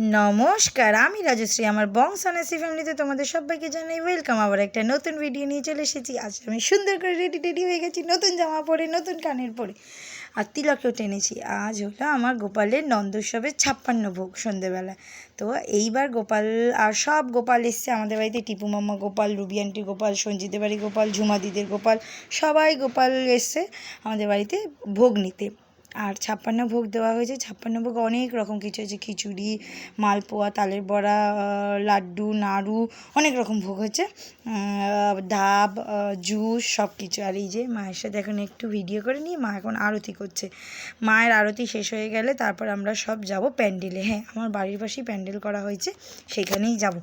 নমস্কার, আমি রাজশ্রী, আমার বংশ অনেসি ফ্যামিলিতে তোমাদের সবাইকে জানাই ওয়েলকাম আবার একটা নতুন ভিডিও নিয়ে চলে এসেছি। আজ আমি সুন্দর করে রেডি টেডি হয়ে গেছি, নতুন জামা পরে, নতুন কানের পরে। আর তিলকেও টেনেছি। আজ হলো আমার গোপালের নন্দোৎসবের ছাপ্পান্ন ভোগ সন্ধেবেলা। তো এইবার গোপাল, আর সব গোপাল এসছে আমাদের বাড়িতে। টিপু মাম্মা গোপাল, রুবি আন্টি গোপাল সঞ্জিতের বাড়ি গোপাল ঝুমা দিদের গোপাল, সবাই গোপাল এসছে আমাদের বাড়িতে ভোগ নিতে। আর ছাপ্পান্ন ভোগ দেওয়া হয়েছে। ছাপ্পান্ন ভোগ অনেক রকম কিছু আছে খিচুড়ি মালপোয়া তালের বড়া লাড্ডু নাড়ু অনেক রকম ভোগ আহ, ডাব জুস সব কিছু আর এই যে মায়ের সাথে এখন একটু ভিডিও করে নিয়ে মা এখন আরতি করছে। মায়ের আরতি শেষ হয়ে গেলে তারপর আমরা সব যাব প্যান্ডেলে। হ্যাঁ আমার বাড়ির পাশেই প্যান্ডেল করা হয়েছে। সেখানেই যাব।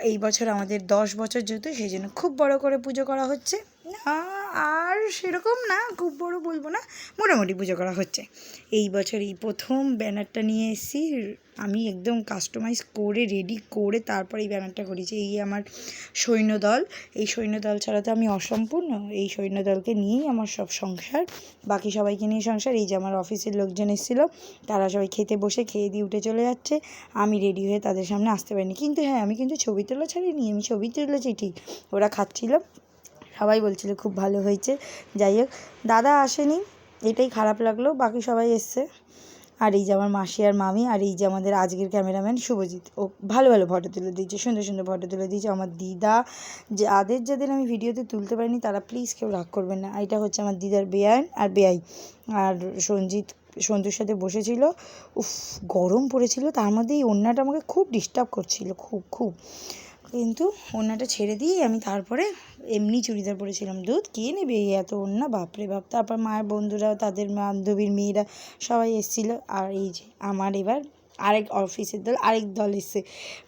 এই বছর আমাদের দশ বছর যেহেতু সেই জন্য খুব বড় করে পুজো করা হচ্ছে। না আর সেরকম না, খুব বড় বলব না, মোটামুটি পুজো করা হচ্ছে। এই বছর এই প্রথম ব্যানারটা নিয়ে এসেছি, আমি একদম কাস্টমাইজ করে রেডি করে তারপর এই ব্যানারটা করেছি। এই আমার সৈন্যদল, এই সৈন্যদল ছাড়া তো আমি অসম্পূর্ণ, এই সৈন্যদলকে নিয়েই আমার সব সংসার, বাকি সবাইকে নিয়ে সংসার। এই যে আমার অফিসের লোকজন এসেছিল, তারা সবাই খেতে বসে খেয়ে দিয়ে উঠে চলে যাচ্ছে, আমি রেডি হয়ে তাদের সামনে আসতে পারিনি। কিন্তু হ্যাঁ আমি কিন্তু ছবি তোলা ছাড়িনি, আমি ছবি তুলেছি, ঠিক। ওরা খাচ্ছিল সবাই বলছিল খুব ভালো হয়েছে। যাই হোক, দাদা আসেনি, এটাই খারাপ লাগল, বাকি সবাই এসছে। আর এই যে আমার মাসি আর মামি, আর এই যে আমাদের আজকের ক্যামেরাম্যান শুভজিৎ, ও ভালো ভালো ফটো তুলে দিয়েছে, সুন্দর সুন্দর ফটো তুলে দিয়েছে। আমার দিদা যাদের যাদের আমি ভিডিওতে তুলতে পারিনি, তারা প্লিজ কেউ রাগ করবেন না। এটা হচ্ছে আমার দিদার বেআইন আর বেআই। আর সঞ্জিত, সঞ্জুর সাথে বসেছিল, উফ, গরম পড়েছিল, তার মধ্যে এই ওড়নাটা আমাকে খুব ডিস্টার্ব করছিল, খুব খুব। কিন্তু ওড়নাটা ছেড়ে দিয়ে আমি তারপরে এমনি চুড়িদার পরেছিলাম। দুধ কে নেবে এত ওড়না? বাপরে বাপ। তারপর মায়ের বন্ধুরা তাদের বান্ধবীর মেয়েরা সবাই এসেছিল। আর এই যে আমার এবার আরেক অফিসের দল, আরেক দল এসছে।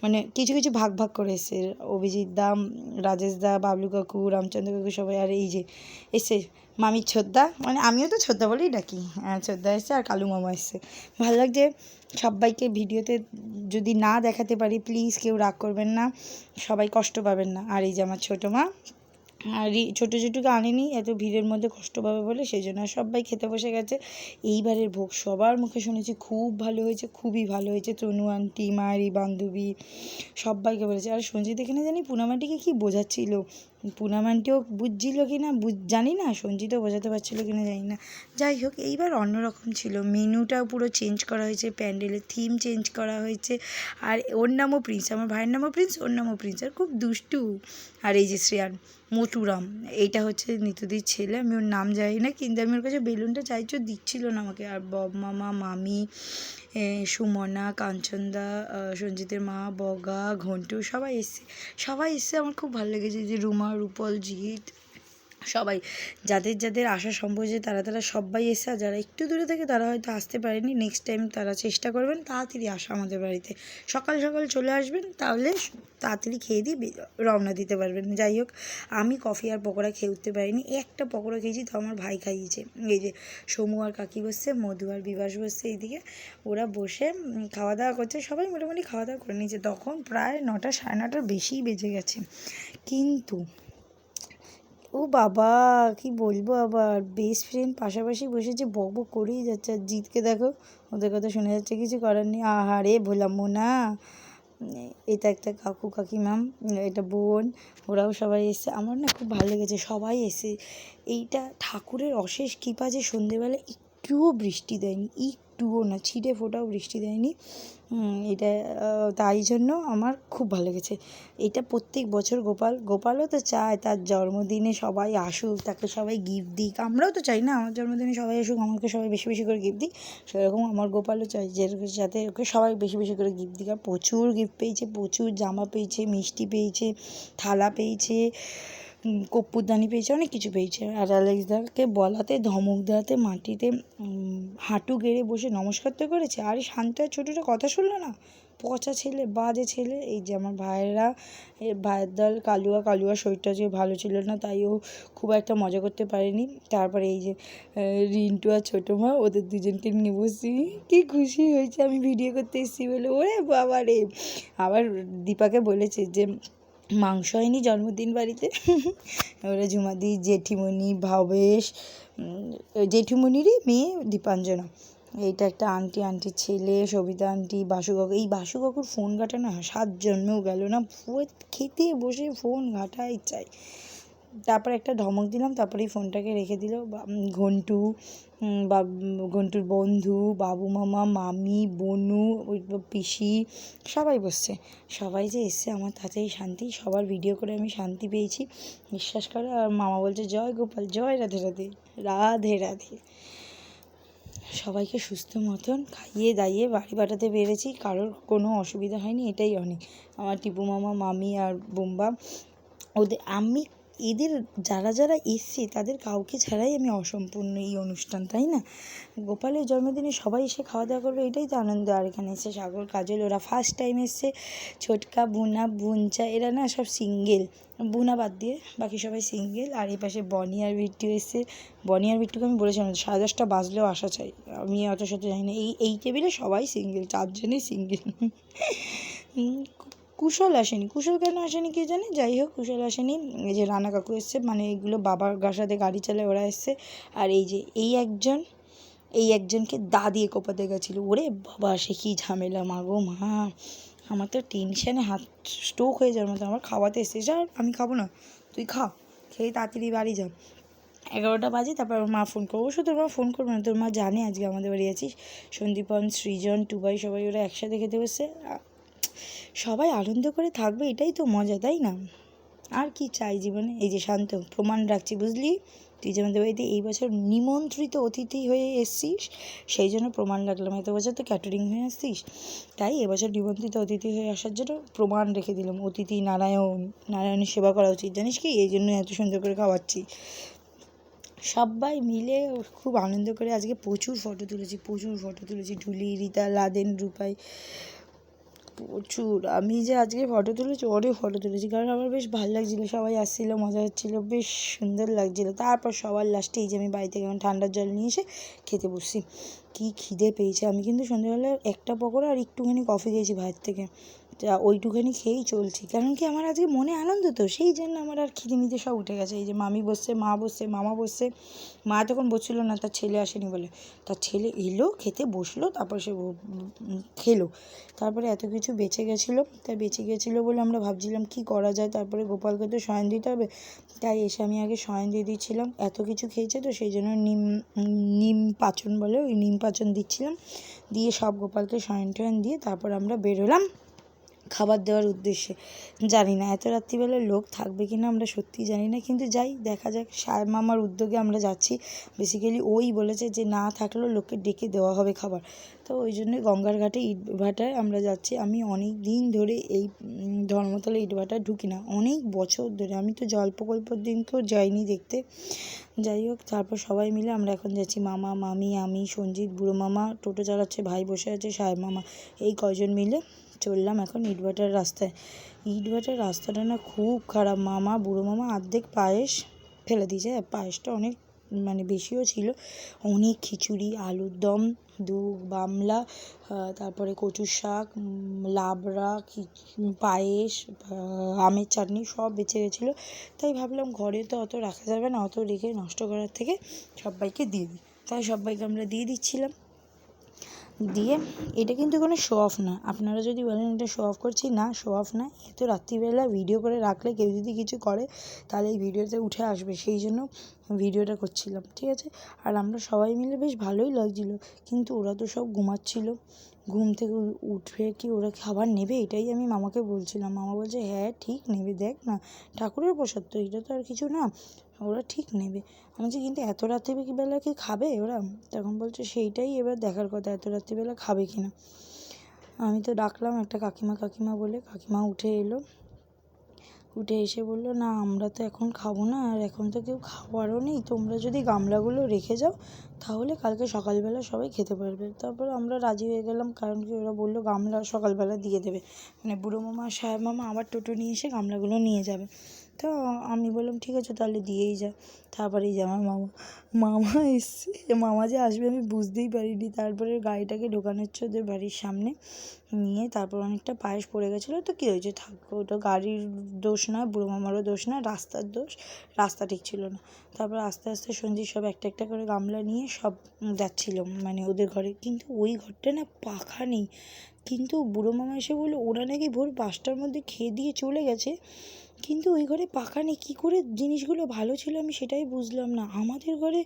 মানে কিছু কিছু ভাগ ভাগ করে এসছে। অভিজিৎ দা রাজেশ দা, বাবলু কাকু, রামচন্দ্র কাকু সবাই, আর এই যে এসছে। মামির ছোদ্দা মানে আমিও তো ছোদ্দা বলেই ডাকি। হ্যাঁ ছোদ্দা এসছে আর কালু মামা এসছে। ভালো লাগছে সবাইকে ভিডিওতে যদি না দেখাতে পারি প্লিজ কেউ রাগ করবেন না, সবাই কষ্ট পাবেন না। আর এই যে আমার ছোটো মা, আর ছোটো ছোটোকে আনেনি, এত ভিড়ের মধ্যে কষ্ট পাবে বলে সেই জন্য সবাই খেতে বসে গেছে। এইবারের ভোগ সবার মুখে শুনেছি, খুব ভালো হয়েছে, খুবই ভালো হয়েছে। তনু আন্টি মায়েরই বান্ধবী, সবাইকে বলেছে। আর সঞ্জিত এখানে জানি পুনামাটিকে কি বোঝাচ্ছিল? পুনামান্টিও বুঝছিল কি না? জানি না, সঞ্জিতও বোঝাতে পারছিলো কি না জানি না। যাই হোক, এইবার অন্যরকম ছিল। মেনুটাও পুরো চেঞ্জ করা হয়েছে প্যান্ডেলের থিম চেঞ্জ করা হয়েছে। আর ওর নামও প্রিন্স আমার ভাইয়ের নামও প্রিন্স ওর নামও প্রিন্স আর খুব দুষ্টু। আর এই যে শ্রেয়ান মটুরাম এইটা হচ্ছে নিতুদির ছেলে। আমি ওর নাম জানি না, কিন্তু আমি ওর কাছে বেলুনটা চাইছো, দিচ্ছিল না আমাকে। আর বব মামা, মামি সুমনা, কাঞ্চনদা সঞ্জিতের মা, বগা, ঘন্টু, সবাই এসছে। সবাই এসছে, আমার খুব ভালো লেগেছে। যে রুমা রূপল জিৎ, সবাই। যাদের যাদের আসা সম্ভব যে তারা তারা সবাই এসে, আর যারা একটু দূরে থেকে তারা হয়তো আসতে পারেনি। নেক্সট টাইম তারা চেষ্টা করবেন তাড়াতাড়ি আসা আমাদের বাড়িতে। সকাল সকাল চলে আসবেন, তাহলে তাড়াতাড়ি খেয়ে দিয়ে রওনা দিতে পারবেন। যাই হোক, আমি কফি আর পকোড়া খেয়ে উঠতে পারিনি। একটা পকোড়া খেয়েছি, তো আমার ভাই খাইয়েছে। এই যে সমু আর কাকি বসছে, মধু আর বিবাস বসছে এইদিকে। ওরা বসে খাওয়া দাওয়া করছে। সবাই মোটামুটি খাওয়া দাওয়া করে নিয়েছে। তখন প্রায় নটা, সাড়ে নটার বেশিই বেজে গেছে। কিন্তু, ও বাবা, কি বলব আবার? বেস্ট ফ্রেন্ড পাশাপাশি বসে যে বক বক করেই যাচ্ছে। আর জিতকে দেখো, ওদের কথা শোনা যাচ্ছে, কিছু করার নেই। আহারে ভোলাম না এটা একটা কাকু কাকিমাম এটা বোন, ওরাও সবাই এসছে। আমার না খুব ভালো লেগেছে, সবাই এসে। এইটা ঠাকুরের অশেষ কৃপা যে সন্ধেবেলা একটুও বৃষ্টি দেয়নি একটুও না, ছিটে ফোটাও বৃষ্টি দেয়নি। এটা তাই জন্য আমার খুব ভালো লেগেছে। এটা প্রত্যেক বছর গোপাল, গোপালও তো চায় তার জন্মদিনে সবাই আসুক, তাকে সবাই গিফট দিক। আমরাও তো চাই না, আমার জন্মদিনে সবাই আসুক, আমাকে সবাই বেশি বেশি করে গিফট দিক। সেরকম আমার গোপালও চাই যে, যাতে ওকে সবাই বেশি বেশি করে গিফট দিক। আর প্রচুর গিফট পেয়েছে, প্রচুর জামা পেয়েছে, মিষ্টি পেয়েছে, থালা পেয়েছে। উম, কর্পূরদানি পেয়েছে অনেক কিছু পেয়েছে। আর অ্যালেক্সদাকে বলাতে ধমক দেওয়াতে মাটিতে হাঁটু গেড়ে বসে নমস্কার তো করেছে। আর শান্ত আর ছোটোটা কথা শুনলো না? পচা ছেলে বাজে ছেলে। এই যে আমার ভাইয়েরা ভাইয়ের দল কালুয়া কালুয়া শরীরটা যে ভালো ছিল না তাই ও খুব একটা মজা করতে পারেনি। তারপরে এই যে রিন্টু আর ছোটো মা ওদের দুজনকে নিয়ে বসি কি খুশি হয়েছে আমি ভিডিও করতে এসেছি বলে। ওরে বাবা রে! আবার দীপাকে বলেছে যে মাংস হয়নি, জন্মদিন বাড়িতে। ওরা ঝুমাদি জেঠিমণি, ভাবেশ জেঠিমণিরই মেয়ে দীপাঞ্জনা। এইটা একটা আন্টি আন্টির ছেলে, সবিতা আন্টি, বাসু কাকু। এই বাসু কাকুর ফোন ঘাটা না সাত জন্মেও গেল না। খেতে বসে ফোন ঘাটাই চাই। তারপর একটা ধমক দিলাম তারপরেই ফোনটাকে রেখে দিল। ঘন্টু বা, ঘন্টুর বন্ধু, বাবু, মামা, মামি, বনু পিসি, সবাই বসছে। সবাই যে এসছে, আমার তাতেই শান্তি, সবার ভিডিও করে আমি শান্তি পেয়েছি। বিশ্বাস করো আর মামা বলছে, জয় গোপাল, জয় রাধে রাধে রাধে রাধে। সবাইকে সুস্থ মতন খাইয়ে দাইয়ে বাড়ি পাঠাতে পেরেছি, কারোর কোনো অসুবিধা হয়নি, এটাই অনেক। আমার টিপু মামা, মামি আর বোম্বা, ওদের, আমি এদের যারা যারা এসছে, তাদের কাউকে ছাড়াই আমি অসম্পূর্ণ এই অনুষ্ঠান, তাই না? গোপালের জন্মদিনে সবাই এসে খাওয়া দাওয়া করবে এটাই তো আনন্দ। আর এখানে এসে সাগর কাজল, ওরা ফার্স্ট টাইম এসছে। ছোটকা, বুনা, বুনচা, এরা না সব সিঙ্গেল বুনা বাদ দিয়ে বাকি সবাই সিঙ্গেল আর এই পাশে বনি আর বিট্টু এসছে। বনি আর বিট্টুকে আমি বলেছিলাম, সাড়ে দশটা বাজলেও আসা চাই। আমি অত সাথে জানি না। এই এই টেবিলে সবাই সিঙ্গেল চারজনই সিঙ্গেল কুশল আসেনি। কুশল কেন আসেনি কে জানে? যাই হোক, কুশল আসেনি। এই যে রানা কাকু এসছে মানে এগুলো বাবার গাছাতে গাড়ি চালায় ওরা এসছে। আর এই যে এই একজন, এই একজনকে দা দিয়ে কোপাতে গেছিল। ওরে বাবা, সে কী ঝামেলা মা গো মা। আমার তো টেনশানে হাত স্ট্রোক হয়ে যাওয়ার মতো। আমার খাওয়াতে এসেছিস আর আমি খাব না। তুই খা, খেয়ে তাড়াতাড়ি বাড়ি যা। এগারোটা বাজে, তারপর মা ফোন করব। অবশ্য তোর মা ফোন করবে না। তোর মা জানে আজকে আমাদের বাড়ি আছিস। সন্দীপন, সৃজন, টুবাই সবাই ওরা একসাথে খেতে বসছে। আ- সবাই আনন্দ করে থাকবে, এটাই তো মজা, তাই না? আর কি চাই জীবনে? এই যে শান্ত, প্রমাণ রাখছি, বুঝলি? তুই যে আমাদের বাড়িতে এই বছর নিমন্ত্রিত অতিথি হয়ে এসছিস, সেই জন্য প্রমাণ রাখলাম। এত বছর তো ক্যাটারিং হয়ে আসছিস, তাই এবছর নিমন্ত্রিত অতিথি হয়ে আসার জন্য প্রমাণ রেখে দিলাম। অতিথি নারায়ণ, নারায়ণের সেবা করা উচিত, জানিস কি? এই জন্য এত সুন্দর করে খাওয়াচ্ছি। সবাই মিলে খুব আনন্দ করে আজকে প্রচুর ফটো তুলেছি, প্রচুর ফটো তুলেছি। ঢুলি, রিতা, লাদেন, রূপাই প্রচুর। আমি যে আজকে ফটো তুলেছি, অনেক ফটো তুলেছি, কারণ আমার বেশ ভালো লাগছিল, সবাই আসছিল, মজা হচ্ছিল, বেশ সুন্দর লাগছিল। তারপর সবার লাস্টে এই যে আমি বাড়িতে গেলাম ঠান্ডার জল নিয়ে এসে খেতে বসছি। কী খিদে পেয়েছে, আমি কিন্তু সন্ধ্যেবেলা একটা পকোড়া আর একটুখানি কফি খেয়েছি বাইরের থেকে। তা ওইটুখানি খেয়েই চলছি। কারণ কি আমার আজকে মনে আনন্দ তো, সেই জন্য আমার আর খিদে মিদে সব উঠে গেছে। এই যে মামি বসছে, মা বসছে, মামা বসছে। মা তখন বসছিল না, তার ছেলে আসেনি বলে। তার ছেলে এলো, খেতে বসল, তারপর সে খেলো। তারপরে এত কিছু বেঁচে গেছিল তাই বেঁচে গেছিল বলে আমরা ভাবছিলাম, কি করা যায়? তারপরে গোপালকে তো শয়ন দিতে হবে। তাই এসে আমি আগে শয়ন দিয়ে দিচ্ছিলাম। এত কিছু খেয়েছে তো, সেই জন্য নিম নিম পাচন বলে ওই নিম পাচন দিচ্ছিলাম। দিয়ে সব গোপালকে শয়ন টয়ন দিয়ে তারপর আমরা বেরোলাম। খাবার দেওয়ার উদ্দেশ্যে। জানি না, এত রাত্রিবেলা লোক থাকবে কি না আমরা সত্যিই জানি না, কিন্তু যাই, দেখা যাক। সায় মামার উদ্যোগে আমরা যাচ্ছি। বেসিক্যালি ওই বলেছে যে না থাকলেও লোককে ডেকে দেওয়া হবে খাবার। তো ওই জন্য গঙ্গার ঘাটে ইট ভাটায় আমরা যাচ্ছি। আমি অনেক দিন ধরে এই ধর্মতলা ইট ভাটায় ঢুকি না। অনেক বছর ধরে। আমি তো জল প্রকল্পর দিনকেও যাইনি দেখতে। যাই হোক, তারপর সবাই মিলে আমরা এখন যাচ্ছি। মামা, মামি, আমি, সঞ্জিত, বুড়ো মামা, টোটো চালাচ্ছে, ভাই বসে আছে, সাহেব মামা। এই কয়জন মিলে চললাম এখন ইটভাটার রাস্তায়। ইটভাটার রাস্তাটা না খুব খারাপ। মামা, বুড়ো মামা অর্ধেক পায়েস ফেলে দিয়েছে। পায়েসটা অনেক মানে বেশিও ছিল। অনেক খিচুড়ি, আলুর দম দু বামলা তারপরে কচু শাক লাবড়া পায়েস আমের চাটনি সব বেঁচে গেছিল। তাই ভাবলাম ঘরে তো অত রাখা যাবে না, অত রেখে নষ্ট করার থেকে সবাইকে দিয়ে দিই। তাই সবাইকে আমরা দিয়ে দিচ্ছিলাম। দিয়ে এটা কিন্তু কোনো শো অফ না। আপনারা যদি বলেন এটা শো অফ করছি, না শো অফ না এত রাত্রিবেলা ভিডিও করে রাখলে কেউ যদি কিছু করে, তাহলে এই ভিডিওতে উঠে আসবে। সেই জন্য ভিডিওটা করছিলাম, ঠিক আছে? আর আমরা সবাই মিলে বেশ ভালোই লাগছিল। কিন্তু ওরা তো সব ঘুমাচ্ছিল। ঘুম থেকে উঠবে কি, ওরা খাবার নেবে? এটাই আমি মামাকে বলছিলাম। মামা বলছে হ্যাঁ ঠিক, নেবে, দেখ না। ঠাকুরের প্রসাদ তো, এটা তো আর কিছু না। ওরা ঠিক নেবে। আমি বলছি, কিন্তু এত রাত্রিবেলা কি খাবে ওরা? তখন বলছে, সেইটাই এবার দেখার কথা, এত রাত্রিবেলা খাবে কি না? আমি তো ডাকলাম একটা কাকিমা কাকিমা বলে, কাকিমা উঠে এলো। উঠে এসে বলল, না, আমরা তো এখন খাব না, আর এখন তো কেউ খাওয়ারও নেই। তোমরা যদি গামলাগুলো রেখে যাও, তাহলে কালকে সকালবেলা সবাই খেতে পারবে। তারপর আমরা রাজি হয়ে গেলাম, কারণ কি ওরা বলল, গামলা সকালবেলা দিয়ে দেবে। মানে বুড়ো মামা, সাহেব মামা আবার টোটো নিয়ে এসে গামলাগুলো নিয়ে যাবে। তো আমি বললাম, ঠিক আছে, তাহলে দিয়েই যা। তারপরে এই যে আমার মামা মামা এসছে মামা যে আসবে আমি বুঝতেই পারিনি। তারপরে গাড়িটাকে ঢোকানো হচ্ছে ওদের বাড়ির সামনে নিয়ে তারপর অনেকটা পায়েস পড়ে গেছিল। তো কী হয়েছে? থাক, ওটা গাড়ির দোষ না, বুড়ো মামারও দোষ না, রাস্তার দোষ। রাস্তা ঠিক ছিল না। তারপর আস্তে আস্তে সঞ্জীব সব একটা একটা করে গামলা নিয়ে সব যাচ্ছিল মানে ওদের ঘরে। কিন্তু ওই ঘরটা না পাখা নেই। কিন্তু বুড়ো মামা এসে বলল, ওরা নাকি ভোর পাঁচটার মধ্যে খেয়ে দিয়ে চলে গেছে। কিন্তু ওই ঘরে পাখা নেই, কী করে জিনিসগুলো ভালো ছিল আমি সেটাই বুঝলাম না। আমাদের ঘরে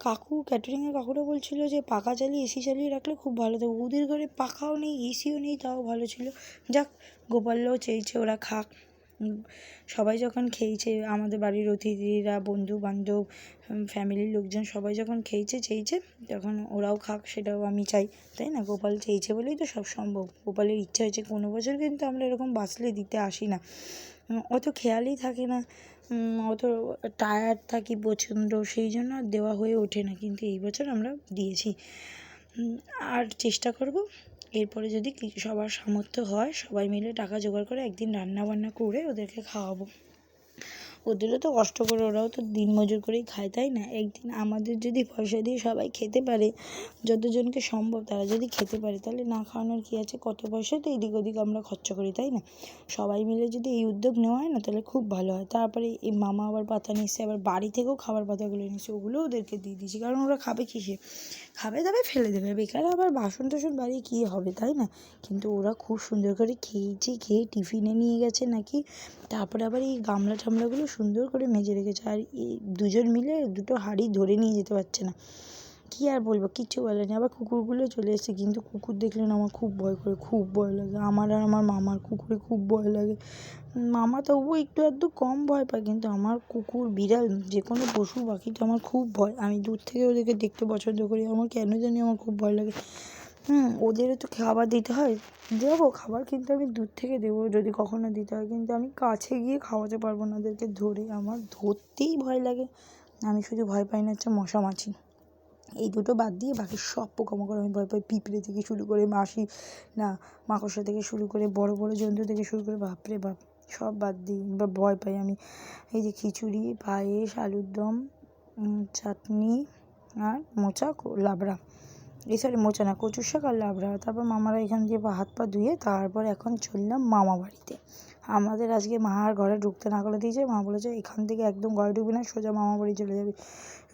কাকু ক্যাটারিংয়ের কাকুরা বলছিল যে, পাখা চালিয়ে এসি চালিয়ে রাখলে খুব ভালো থাকবে ওদের ঘরে পাখাও নেই এসিও নেই, তাও ভালো ছিল। যাক, গোপালও চেয়েছে ওরা খাক। সবাই যখন খেয়েছে, আমাদের বাড়ির অতিথিরা বন্ধু বান্ধব ফ্যামিলির লোকজন সবাই যখন খেয়েছে, চেয়েছে, তখন ওরাও খাক, সেটাও আমি চাই, তাই না? গোপাল চেয়েছে বলেই তো সব সম্ভব। গোপালের ইচ্ছা হয়েছে কোনো বছর কিন্তু আমরা এরকম বাঁচলে দিতে আসি না। অত খেয়ালই থাকে না। অত টায়ার্ড থাকি প্রচণ্ড, সেই জন্য আর দেওয়া হয়ে ওঠে না। কিন্তু এই বছর আমরা দিয়েছি। আর চেষ্টা করব, এরপরে যদি সবার সামর্থ্য হয়, সবাই মিলে টাকা জোগাড় করে একদিন রান্না বান্না করে ওদেরকে খাওয়াবো। ওদেরও তো কষ্ট করে ওরাও তো দিনমজুর করেই খায়, তাই না? একদিন আমাদের যদি পয়সা দিয়ে সবাই খেতে পারে, যতজনকে সম্ভব তারা যদি খেতে পারে, তাহলে না খাওয়ানোর কী আছে? কত পয়সা তো এদিক ওদিক আমরা খরচা করি, তাই না? সবাই মিলে যদি এই উদ্যোগ নেওয়া হয় না, তাহলে খুব ভালো হয়। তারপরে এই মামা আবার পাতা এসছে আবার বাড়ি থেকেও খাবার পাতাগুলো এসছে ওগুলো ওদেরকে দিয়ে দিয়েছি, কারণ ওরা খাবে কিসে? খাবে দাবে ফেলে দেবে, বেকার আবার বাসন টাসন বাড়িয়ে কী হবে, তাই না? কিন্তু ওরা খুব সুন্দর করে খেয়েছে, খেয়ে টিফিনে নিয়ে গেছে নাকি? তারপরে আবার এই গামলা টামলাগুলো সুন্দর করে মেজে রেখেছে। আর এই দুজন মিলে দুটো হাঁড়ি ধরে নিয়ে যেতে পারছে না। কী আর বলব, কিচ্ছু বলেনি আবার কুকুরগুলো চলে এসেছে, কিন্তু কুকুর দেখলে না আমার খুব ভয় করে, খুব ভয় লাগে। আমার আর আমার মামার কুকুরে খুব ভয় লাগে। মামা তবুও একটু আধটু কম ভয় পায়, কিন্তু আমার কুকুর, বিড়াল যে কোনো পশু পাখি তো আমার খুব ভয়। আমি দূর থেকে ওদেরকে দেখতে পছন্দ করি। আমার কেন জানি আমার খুব ভয় লাগে। হুম, ওদেরও তো খাবার দিতে হয়। দেবো খাবার কিন্তু আমি দূর থেকে দেবো, যদি কখনো দিতে হয়। কিন্তু আমি কাছে গিয়ে খাওয়াতে পারব না ওদেরকে ধরে। আমার ধরতেই ভয় লাগে। আমি শুধু ভয় পাই না হচ্ছে মশা মাছি। এই দুটো বাদ দিয়ে বাকি সব পোকামাকড় আমি ভয় পাই। পিঁপড়ে থেকে শুরু করে মাসি, না, মাকড়সা থেকে শুরু করে বড় বড় জন্তু থেকে শুরু করে বাপরে বাপ, সব বাদ দিই বা ভয় পাই আমি। এই যে খিচুড়ি, পায়েস, আলুর দম চাটনি আর মোচা লাবড়া। এই মোচা না, কচুর শাক আর লাবড়া। তারপর মামারা এখান দিয়ে হাত পা ধুয়ে তারপর এখন চললাম মামা বাড়িতে। আমাদের আজকে মা আর ঘরে ঢুকতে না করে দিয়েছে। মা বলেছে, এখান থেকে একদম ঘরে ঢুকবি না, সোজা মামা বাড়ি চলে যাবি।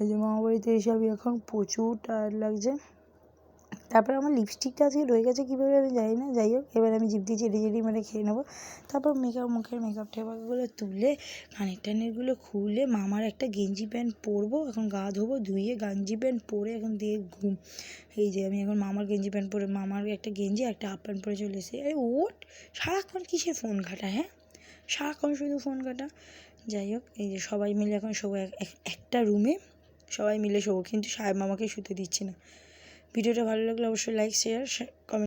এই যে মামা বাড়িতে এসে আমি এখন প্রচুর টায়ার্ড লাগছে। তারপর আমার লিপস্টিকটা আজকে রয়ে গেছে কীভাবে আমি জানি না, যাই হোক, এবার আমি জিভ দিয়ে চেটে চেটে মেরে খেয়ে নেব। তারপর মেকআপ মুখের মেকআপ টেকআপগুলো তুলে, কানের টানেরগুলো খুলে, মামার একটা গেঞ্জি প্যান্ট পরবো, এখন গা ধোবো, ধুয়ে গেঞ্জি প্যান্ট পরে এখন দিয়ে ঘুম। এই যে আমি এখন মামার গেঞ্জি প্যান্ট পরে, মামার একটা গেঞ্জি একটা হাফ প্যান্ট পরে চলে এসে আরে ওট সারাক্ষণ কিসের ফোন ঘাটা হ্যাঁ? সারাক্ষণ শুধু ফোন ঘাটা। যাই হোক, এই যে সবাই মিলে এখন এক- একটা রুমে সবাই মিলে শোবো, কিন্তু সাহেব মামাকে শুতে দিচ্ছি না। ভিডিওটা ভালো লাগলে অবশ্যই লাইক শেয়ার কমেন্ট